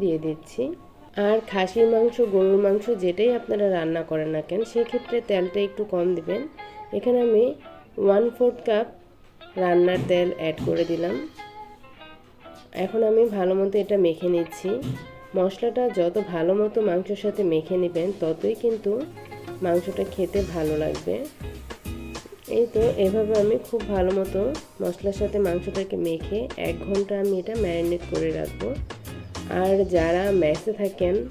দিয়ে দিচ্ছি। আর খাসির মাংস, গরুর মাংস যেটাই আপনারা রান্না করেন না কেন, সেক্ষেত্রে তেলটা একটু কম দিবেন। এখানে আমি ওয়ান ফোর্থ কাপ রান্নার তেল অ্যাড করে দিলাম। এখন আমি ভালো মতো এটা মেখে নিচ্ছি। মশলাটা যত ভালো মতো মাংসের সাথে মেখে নেবেন, ততই কিন্তু মাংসটা খেতে ভালো লাগবে। এই তো, এভাবে আমি খুব ভালো মতো মশলার সাথে মাংসটাকে মেখে এক ঘণ্টা আমি এটা ম্যারিনেট করে রাখব। আর যারা ম্যাসে থাকেন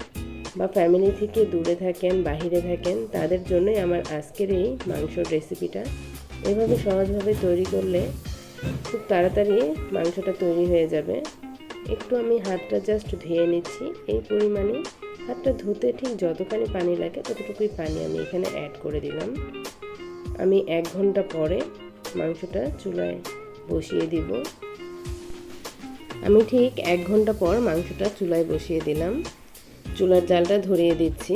বা ফ্যামিলি থেকে দূরে থাকেন, বাহিরে থাকেন, তাদের জন্যই আমার আজকের এই মাংসর রেসিপিটা এভাবে সহজভাবে তৈরি করলে খুব তাড়াতাড়ি মাংসটা তৈরি হয়ে যাবে। একটু আমি হাতটা জাস্ট ধুয়ে নিচ্ছি। এই পরিমাণে হাতটা ধুতে ঠিক যতখানি পানি লাগে ততটুকুই পানি আমি এখানে অ্যাড করে দিলাম। আমি এক ঘণ্টা পরে মাংসটা চুলায় বসিয়ে দিব। আমি ঠিক এক ঘণ্টা পর মাংসটা চুলায় বসিয়ে দিলাম। চুলার জালটা ধরিয়ে দিচ্ছি।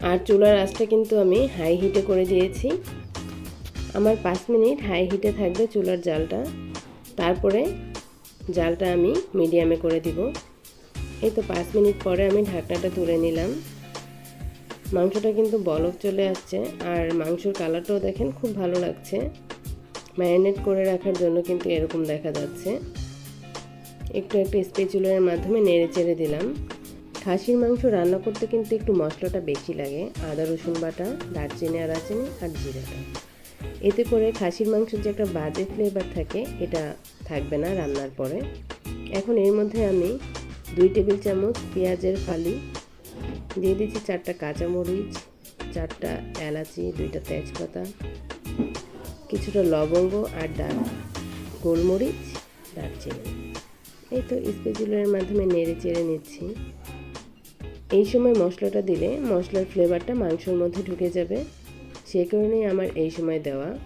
আর চুলার আঁচটা কিন্তু আমি হাই হিটে করে দিয়েছি। আমার পাঁচ মিনিট হাই হিটে থাকবে চুলার জালটা। তারপরে জালটা আমি মিডিয়ামে করে দিব। এই তো পাঁচ মিনিট পরে আমি ঢাকনাটা তুলে নিলাম। মাংসটা কিন্তু বলক চলে আসছে। আর মাংসর কালারটাও দেখেন খুব ভালো লাগছে। ম্যারিনেট করে রাখার জন্য কিন্তু এরকম দেখা যাচ্ছে। একটু একটু স্পেচুলার মাধ্যমে নেড়ে চেড়ে দিলাম। খাসির মাংস রান্না করতে কিন্তু একটু মশলাটা বেশি লাগে। আদা, রসুন বাটা, দারচিনি আদাচিনি আর জিরাটা এতে করে খাসির মাংসের যে একটা বাজে ফ্লেভার থাকে, এটা থাকবে না রান্নার পরে। এখন এর মধ্যে আমি দুই টেবিল চামচ পেঁয়াজের ফালি, দিয়ে দিচ্ছি চারটা কাঁচামরিচ, চারটা এলাচি, দুইটা তেজপাতা কিছুটা লবঙ্গ আর ডাল, গোলমরিচ, দারচিনি। এই তো স্পেচুলার মাধ্যমে নেড়ে চেড়ে নিচ্ছি। এই সময় মশলাটা দিলে মশলার ফ্লেভারটা মাংসর মধ্যে ঢুকে যাবে। সেই কারণেই আমার এই সময় দেওয়া।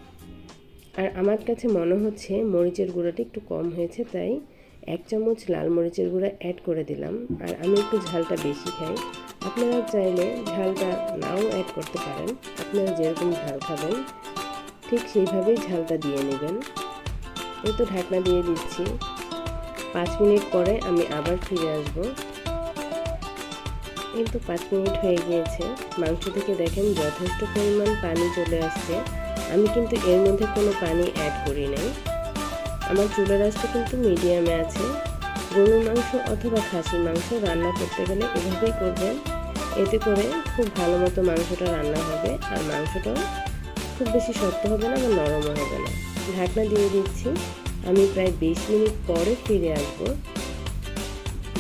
আর আমার কাছে মনে হচ্ছে মরিচের গুঁড়োটা একটু কম হয়েছে, তাই এক চামচ লাল মরিচের গুঁড়া অ্যাড করে দিলাম। আর আমি একটু ঝালটা বেশি খাই। আপনারা চাইলে ঝালটা নাও অ্যাড করতে পারেন। আপনারা যেরকম ঝাল খাবেন ঠিক সেইভাবেই ঝালটা দিয়ে নেবেন। এই তো ঢাকনা দিয়ে দিচ্ছি। পাঁচ মিনিট পরে আমি আবার ফিরে আসব। এই তো পাঁচ মিনিট হয়ে গিয়েছে। মাংস থেকে দেখেন যথেষ্ট পরিমাণ পানি চলে আসছে। আমি কিন্তু এর মধ্যে কোনো পানি অ্যাড করি নাই। আমার চুলের আঁচটা কিন্তু মিডিয়ামে আছে। গরুর মাংস অথবা খাসির মাংস রান্না করতে গেলে এভাবেই করবেন। এতে করে খুব ভালো মতো মাংসটা রান্না হবে আর মাংসটাও খুব বেশি শক্ত হবে না বা নরমও হবে না। ঢাকনা দিয়ে দিচ্ছি। আমি প্রায় বিশ মিনিট পরে ফিরে আসব।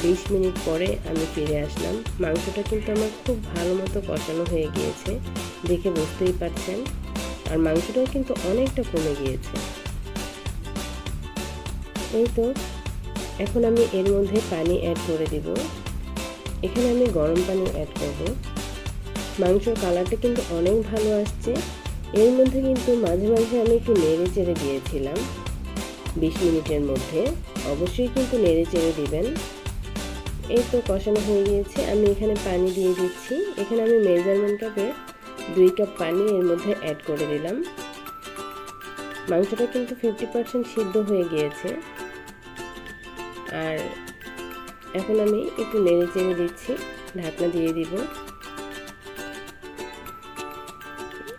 বিশ মিনিট পরে আমি ফিরে আসলাম। মাংসটা কিন্তু আমার খুব ভালো মতো কষানো হয়ে গিয়েছে। দেখে বুঝতেই পারছেন। আর মাংসটাও কিন্তু অনেকটা কমে গিয়েছে। এই তো, এখন আমি এর মধ্যে পানি অ্যাড করে দিব। এখানে আমি গরম পানি অ্যাড করব। মাংসর কালারটা কিন্তু অনেক ভালো আসছে। এর মধ্যে কিন্তু মাঝে মাঝে আমি একটু নেড়ে চেড়ে দিয়েছিলাম। বিশ মিনিটের মধ্যে। অবশ্যই কিন্তু নেড়ে চেড়ে দিবেন। এই তো কষানো হয়ে গিয়েছে। আমি এখানে পানি দিয়ে দিচ্ছি। এখানে আমি মেজারমেন্ট কাপে দুই কাপ পানি এর মধ্যে অ্যাড করে দিলাম। মাংসটা কিন্তু ফিফটি পার্সেন্ট সিদ্ধ হয়ে গিয়েছে। আর এখন আমি একটু নেড়ে চেড়ে দিচ্ছি। ঢাকনা দিয়ে দিব।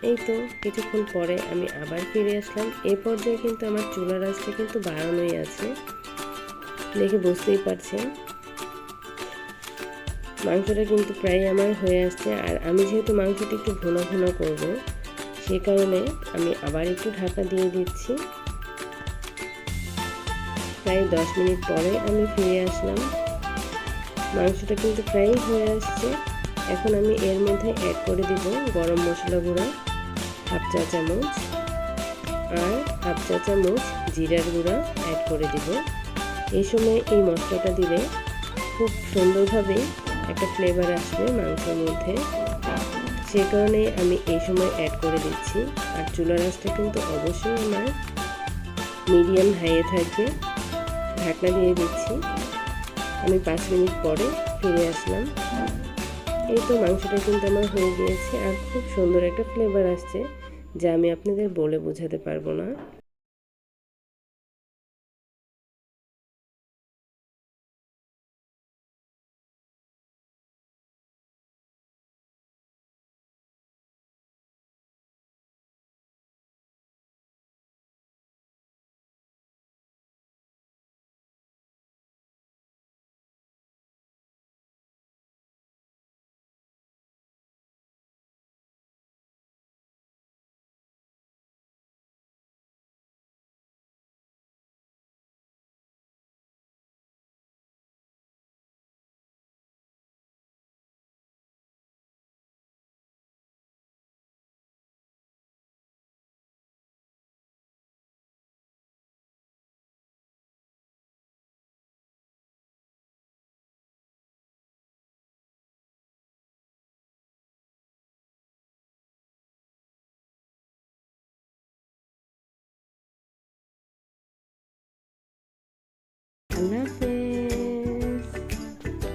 এই তো কিছুক্ষণ পরে আমি আবার ফিরে আসলাম। এ পর্যায়ে কিন্তু আমার চুলার আঁচটা কিন্তু বাড়ানোই আছে। দেখে বুঝতেই পারছেন। মাংসটা কিন্তু প্রায় আমার হয়ে আসছে। আর আমি যেহেতু মাংসটা একটু ঘন ঘন করব, সে কারণে আমি আবার একটু ঢাকা দিয়ে দিচ্ছি। প্রায় দশ মিনিট পরে আমি ফিরে আসলাম। মাংসটা কিন্তু প্রায় হয়ে আসছে। এখন আমি এর মধ্যে অ্যাড করে দিব গরম মশলা গুঁড়া। হাফ চা চামচ আর হাফ চা চামচ জিরার গুঁড়া অ্যাড করে দিব। এই সময় এই মশলাটা দিলে খুব সুন্দরভাবে একটা ফ্লেভার আসবে মাংসের মধ্যে। সে কারণে আমি এই সময় অ্যাড করে দিচ্ছি। আর চুলার আঁচটা কিন্তু অবশ্যই আমার মিডিয়াম হাইয়ে থাকবে। ঢাকনা দিয়ে দিচ্ছি। আমি পাঁচ মিনিট পরে ফিরে আসলাম। এই তো মাংসটা কিন্তু আমার হয়ে গিয়েছে। আর খুব সুন্দর একটা ফ্লেভার আসছে। যা আমি আপনাদের বলে বোঝাতে পারব না। nothing.